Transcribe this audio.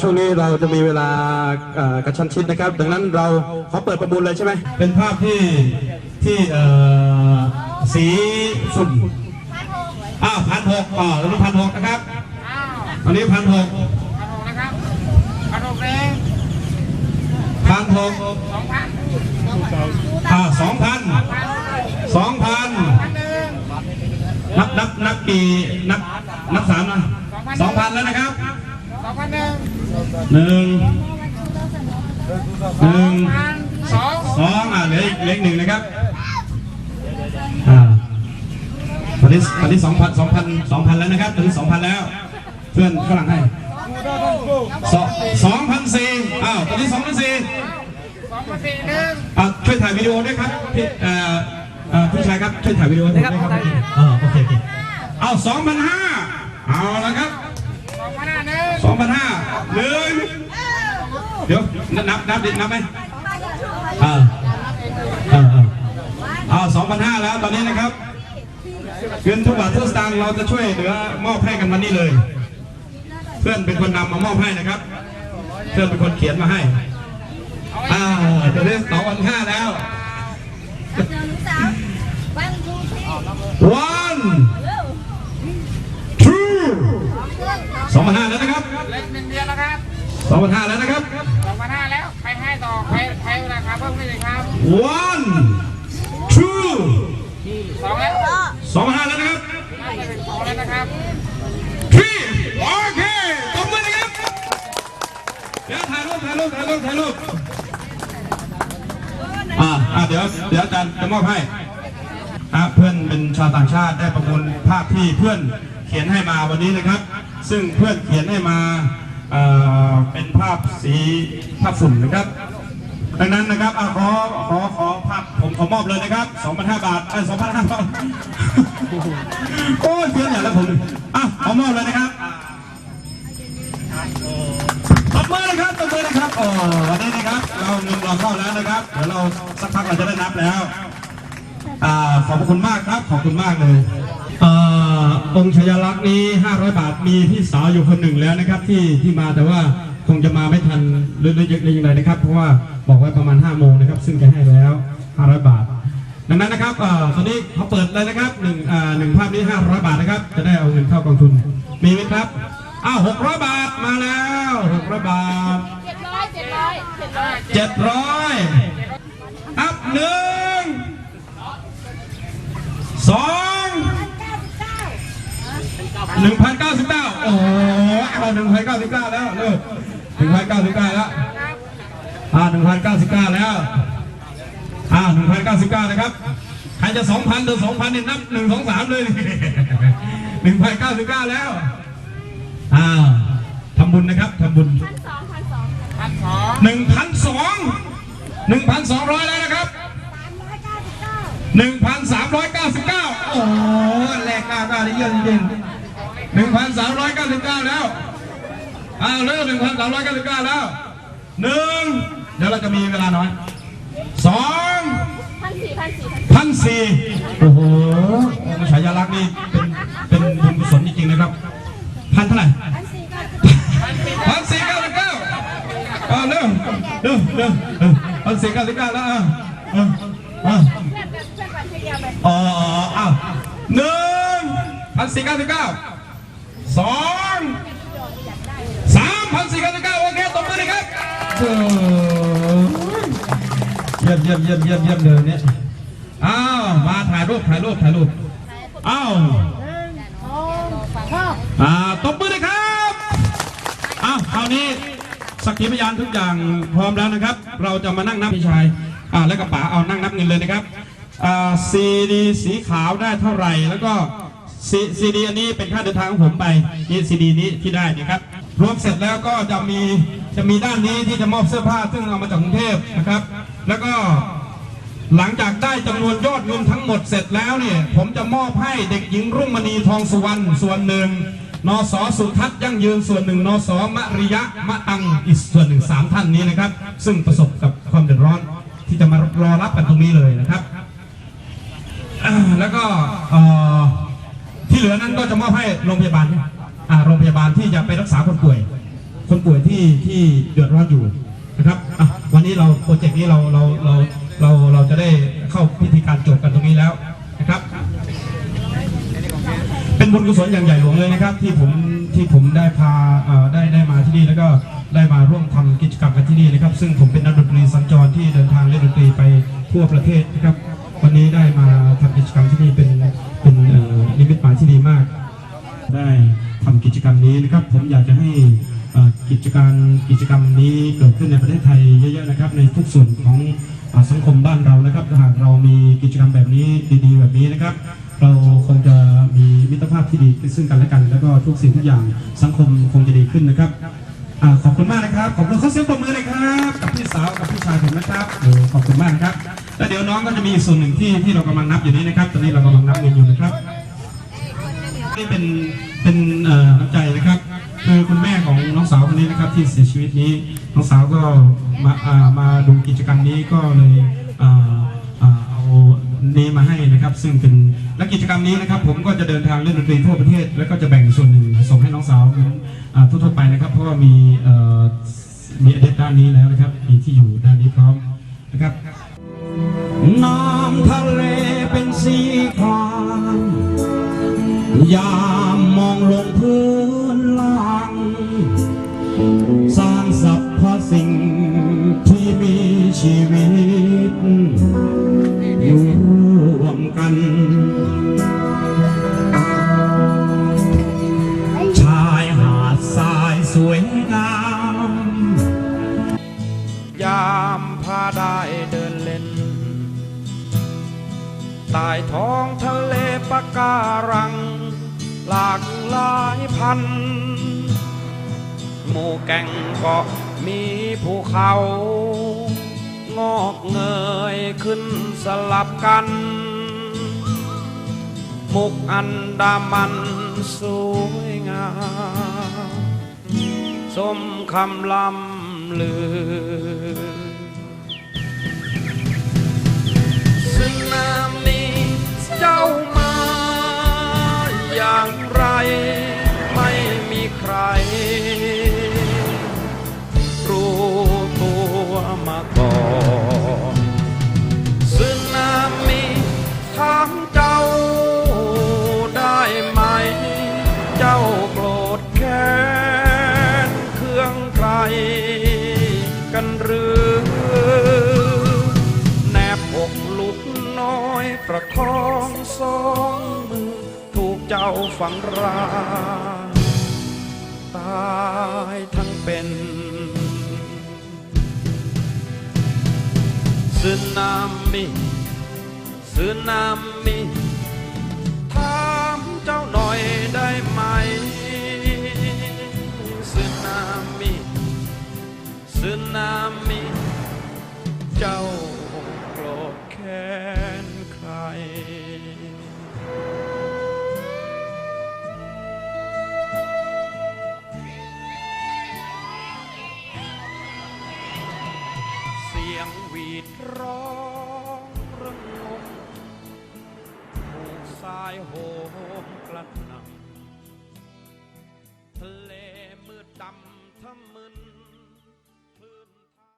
ช่วงนี้เราจะมีเวลาอ่ากระชั้นชิดนะครับ ดังนั้นเราขอเปิดประมูลเลยใช่ไหมเป็นภาพที่ที่เอ่อสีฝุ่นอ้าวพันหกอ่าตอนนี้พันหกนะครับตอนนี้พันหกนะครับกระโดดแรงพันหกสองพันอ่าสองพันสองพันพันหนึ่งนับนับนับกี่นับนับสามนะสองพันแล้วนะครับสองพัน หนึ่งหนึ่งหนึ่งพันสองสองอ่าเหลืออีกเหลืออีกหนึ่งนะครับอ่าตอนนี้ตอนนี้สองพันสองพันสองพันแล้วนะครับตอนนี้สองพันแล้ว เพื่อนฝรั่งให้สองสองพันสี่อ้าวตอนนี้สองพันสี่สองพันสี่หนึ่งอ่าช่วยถ่ายวิดีโอด้วยครับพี่เอ่อเอ่อผู้ชายครับช่วยถ่ายวิดีโอให้ผมด้วยครับอ่าโอเคโอเคเอาสองพันห้าเอาละครับ สองพันห้าหนึ่งสองพันห้าหนึ่งเดี๋ยวนับนับดินับไหมอ่าอ่าอ่าเอาสองพันห้าแล้วตอนนี้นะครับเงินทุกบาททุกสตางค์เราจะช่วยเหลือมอบให้กันวันนี้เลย เพื่อนเป็นคนนำมามอบให้นะครับ เพื่อนเป็นคนเขียนมาให้อ่าตอนนี้สองพันห้าแล้ว One, two, three. one two สองพันห้าแล้วนะครับเล็กหนึ่งเดียวนะครับสองพันห้าแล้วนะครับสองพันห้าแล้วใครให้ต่อใครใครราคาเพิ่มได้เลยครับ one two สองแล้วสองพันห้าแล้วนะครับน่าจะเป็นสองแล้วนะครับ three โอเคตบมือนะครับเดี๋ยวถ่ายรูปถ่ายรูปถ่ายรูปถ่ายรูปอ่าอ่าเดี๋ยวเดี๋ยวอาจารย์จะมอบให้อ่าเพื่อนเป็นชาวต่างชาติได้ประมูลภาพที่เพื่อน เขียนให้มาวันนี้นะครับ ซึ่งเพื่อนเขียนให้มาเเป็นภาพสีภาพฝุ่นนะครับดังนั้นนะครับอขอขอขอภาพผมขอมอบเลยนะครับ2,500บาทเอ้ย2,500บาทโอ้ยเพี้ยนอย่างแล้วผมอะขอมอบเลยนะครับตบมือนะครับตบมือนะครับโอ้วันนี้นะครับ เราเงินเราเข้าแล้วนะครับ เดี๋ยวเราสักพักเราจะได้นับแล้ว อ่าขอบคุณมากครับ ขอบคุณมากเลย องค์ชยลักษณ์นี้ 500 บาทมีพี่สาวอยู่คนหนึ่งแล้วนะครับ ที่ที่มาแต่ว่าคงจะมาไม่ทันหรือหรือหรือยังไงนะครับ เพราะว่าบอกไว้ประมาณ5โมงนะครับ ซึ่งจะให้แล้ว 500 บาท ดังนั้นนะครับตอนนี้เขาเปิดเลยนะครับหนึ่งอ่าหนึ่งภาพนี้ 500 บาทนะครับ จะได้เอาเงินเข้ากองทุนมีไหมครับอ้าว600 บาทมาแล้ว600บาทเจ็ดร้อยเจ็ดร้อยเจ็ดร้อยเจ็ดร้อยอัพหนึ่งสอง หนึ่งพันเก้าสิบเก้าโอ้โหเอาหนึ่งพันเก้าสิบเก้าแล้วเร็วหนึ่งพันเก้าสิบเก้าแล้วอ่าหนึ่งพันเก้าสิบเก้าแล้วอ่าหนึ่งพันเก้าสิบเก้านะครับใครจะสองพันหรือสองพันเนี่ยนับหนึ่งสองสามเลยหนึ่งพันเก้าสิบเก้าแล้วอ่าทำบุญนะครับทำบุญพันสองพันสองพันสองหนึ่งพันสองหนึ่งพันสองร้อยแล้วนะครับหนึ่งพันสามร้อยเก้าสิบเก้าโอ้โหแรกกล้ากล้าได้เยอะจริง ๆหนึ่งพันสามร้อยเก้าสิบเก้าแล้วอ้าวเริ่มหนึ่งพันสามร้อยเก้าสิบเก้าแล้วหนึ่งเดี๋ยวเราจะมีเวลาน้อยสองพันสี่พันสี่พันพันสี่โอ้โหองค์ฉายาลักษณ์นี่เป็นเป็นบุญกุศลจริงๆนะครับ พันเท่าไหร่พันสี่เก้าสิบพันสี่เก้าสิบเก้าเอาเร็วเร็วเร็วเร็วพันสี่เก้าสิบเก้าแล้วอะอะอะเพื่อนกันเพื่อนกันทีเดียวไปอ๋ออ้าวหนึ่งพันสี่เก้าสิบเก้า สองสามพันสี่เก้าสิบเก้าโอเคตบมือเลยครับเยี่ยมเยี่ยมเยี่ยมเยี่ยมเยี่ยมเลยเนี่ยอ้าวมาถ่ายรูปถ่ายรูปถ่ายรูปอ้าวโอ้ชอบอ่าตบมือเลยครับอ้าวคราวนี้สักขีพยานทุกอย่างพร้อมแล้วนะครับ เราจะมานั่งนับพี่ชายอ่าและกระป๋าเอานั่งนับเงินเลยนะครับอ่าซีดีสีขาวได้เท่าไหร่แล้วก็ ซีดีอันนี้เป็นค่าเดินทางของผมไปนี่ซีดีนี้ที่ได้นะครับรวมเสร็จแล้วก็จะมีจะมีด้านนี้ที่จะมอบเสื้อผ้าซึ่งเอามาจากกรุงเทพนะครับ แล้วก็หลังจากได้จำนวนยอดเงินทั้งหมดเสร็จแล้วเนี่ยผมจะมอบให้เด็กหญิงรุ่งมณีทองสุวรรณส่วนหนึ่งนสสุทัศน์ยั่งยืนส่วนหนึ่งนสมะริยะมะตังอีกส่วนหนึ่งสามท่านนี้นะครับ ซึ่งประสบกับความเดือดร้อนที่จะมารอรับกันตรงนี้เลยนะครับแล้วก็ เหลือนั้นก็จะมอบให้โรงพยาบาลอ่าโรงพยาบาลที่จะไปรักษาคนป่วย คนป่วยที่ที่เดือดร้อนอยู่นะครับอะวันนี้เราโปรเจกต์นี้เราเราเราเราเราจะได้เข้าพิธีการจบกันตรงนี้แล้วนะครับ เป็นบุญกุศลอย่างใหญ่หลวงเลยนะครับ ที่ผมที่ผมได้พาเอ่อได้ได้มาที่นี่แล้วก็ได้มาร่วมทำกิจกรรมกันที่นี่นะครับ ซึ่งผมเป็นนักดนตรีสัญจรที่เดินทางเล่นดนตรีไปทั่วประเทศนะครับ วันนี้ได้มาทำกิจกรรมที่นี่เป็นเป็นนิมิตหมายที่ดีมาก ได้ทำกิจกรรมนี้นะครับ ผมอยากจะให้กิจการกิจกรรมนี้เกิดขึ้นในประเทศไทยเยอะๆนะครับ ในทุกส่วนของสังคมบ้านเรานะครับหากเรามีกิจกรรมแบบนี้ดีๆ แบบนี้นะครับ เราคงจะมีมิตรภาพที่ดีซึ่งกันและกัน แล้วก็ทุกสิ่งทุกอย่างสังคมคงจะดีขึ้นนะครับขอบคุณมากนะครับ ขอบคุณเข้อเสียงปรบมือเลยครับ กับพี่สาวกับพี่ชายผมนะครับขอบคุณมากนะครับ แล้วเดี๋ยวน้องก็จะมีอีกส่วนหนึ่งที่ที่เรากำลังนับอยู่นี้นะครับ ตอนนี้เรากำลังนับเงินอยู่นะครับนี่เป็นเป็นเอ่อน้ำใจนะครับ คือคุณแม่ของน้องสาวคนนี้นะครับที่เสียชีวิตนี้ น้องสาวก็มาอ่ามาดูกิจกรรมนี้ก็เลยอ่าอ่าเอานี้มาให้นะครับ ซึ่งเป็นและกิจกรรมนี้นะครับ ผมก็จะเดินทางเล่นดนตรีทั่วประเทศ แล้วก็จะแบ่งส่วนหนึ่งส่งให้น้องสาวทั่วๆไปนะครับ เพราะว่ามีเอ่อมีอเดตด้านนี้แล้วนะครับ มีที่อยู่ด้านนี้พร้อมนะครับ น้ำทะเลเป็นสีครามยามมองลงพื้น หมู่แก่งเกาะมีภูเขา งอกเงยขึ้นสลับกัน มุกอันดามันสวยงาม สมคำลำลือ องสองมือ ถูกเจ้าฝังราตายทั้งเป็นสึนามิสึนามิ รีดร้องระงมถูกสายโห